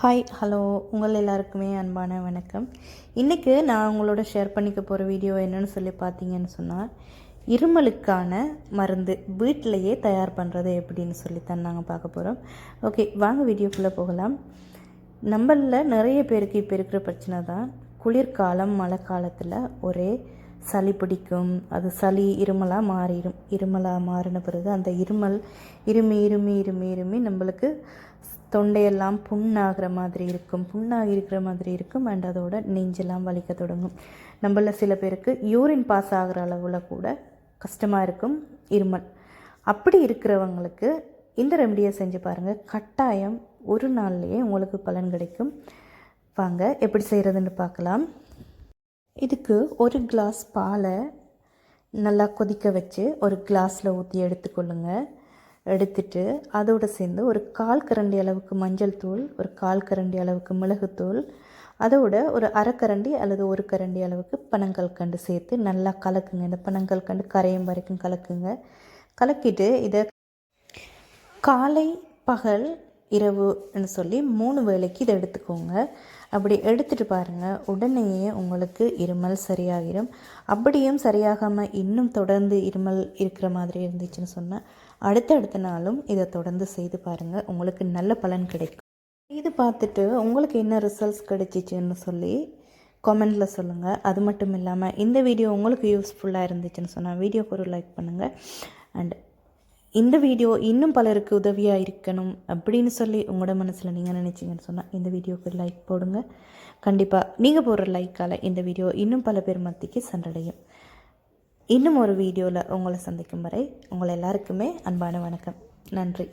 Hi hello உங்கள் எல்லாருக்குமே அன்பான வணக்கம். இன்றைக்கி நான் உங்களோட ஷேர் பண்ணிக்க போகிற வீடியோ என்னன்னு சொல்லி பார்த்தீங்கன்னு சொன்னால் இருமலுக்கான மருந்து வீட்டிலையே தயார் பண்ணுறது எப்படின்னு சொல்லித்தான் நாங்கள் பார்க்க போகிறோம் ஓகே வாங்க வீடியோக்குள்ளே போகலாம். நம்மளில் நிறைய பேருக்கு இப்போ இருக்கிற பிரச்சனை தான் குளிர்காலம் மழை காலத்தில் ஒரே சளி பிடிக்கும். அது சளி இருமலாக மாறிடும். இருமலாக மாறின பிறகு அந்த இருமல் இருமி இருமி இருமி இருமி நம்மளுக்கு தொண்டையெல்லாம் புண்ணாகிற மாதிரி இருக்கும். புண்ணாகி இருக்கிற மாதிரி இருக்கும். அண்ட் அதோட நெஞ்செல்லாம் வலிக்க தொடங்கும். நம்மள சில பேருக்கு யூரின் பாஸ் ஆகிற அளவில் கூட கஷ்டமாக இருக்கும். இருமல். அப்படி இருக்கிறவங்களுக்கு இந்த ரெமடியை செஞ்சு பாருங்கள் கட்டாயம் ஒரு நாள்லேயே உங்களுக்கு பலன் கிடைக்கும். வாங்க எப்படி செய்கிறதுன்னு பார்க்கலாம். இதுக்கு ஒரு கிளாஸ் பாலை நல்லா கொதிக்க வச்சு ஒரு கிளாஸில் ஊற்றி எடுத்துக்கொள்ளுங்கள் எடுத்துட்டு அதோடு சேர்ந்து ஒரு கால் கரண்டி அளவுக்கு மஞ்சள் தூள் ஒரு கால் கரண்டி அளவுக்கு மிளகுத்தூள் அதோட ஒரு அரைக்கரண்டி அல்லது ஒரு கரண்டி அளவுக்கு பனங்கல் கண்டு சேர்த்து நல்லா கலக்குங்க. இந்த பனங்கல் கண்டு கரையும் வரைக்கும் கலக்குங்க. கலக்கிட்டு இதை காலை பகல் இரவுன்னு சொல்லி மூணு வேளைக்கு இதை எடுத்துக்கோங்க. அப்படி எடுத்துகிட்டு பாருங்கள் உடனேயே உங்களுக்கு இருமல் சரியாகிடும் அப்படியும் சரியாகாமல் இன்னும் தொடர்ந்து இருமல் இருக்கிற மாதிரி இருந்துச்சுன்னு சொன்னால் அடுத்தடுத்த நாளும் இதை தொடர்ந்து செய்து பாருங்கள் உங்களுக்கு நல்ல பலன் கிடைக்கும். இது பார்த்துட்டு உங்களுக்கு என்ன ரிசல்ட்ஸ் கிடைச்சிச்சுன்னு சொல்லி கமெண்டில் சொல்லுங்கள் அது மட்டும் இல்லாமல் இந்த வீடியோ உங்களுக்கு யூஸ்ஃபுல்லாக இருந்துச்சுன்னு சொன்னால் வீடியோக்கு ஒரு லைக் பண்ணுங்கள் அண்ட் இந்த வீடியோ இன்னும் பலருக்கு உதவியாக இருக்கணும் அப்படின்னு சொல்லி உங்களோட மனசில் நீங்கள் நினச்சிங்கன்னு சொன்னால் இந்த வீடியோவுக்கு லைக் போடுங்க. கண்டிப்பாக நீங்கள் போடுற லைக்கால் இந்த வீடியோ இன்னும் பல பேர் மத்திக்கு சென்றடையும். இன்னும் ஒரு வீடியோவில் உங்களை சந்திக்கும் வரை உங்களை எல்லாருக்குமே அன்பான வணக்கம். நன்றி.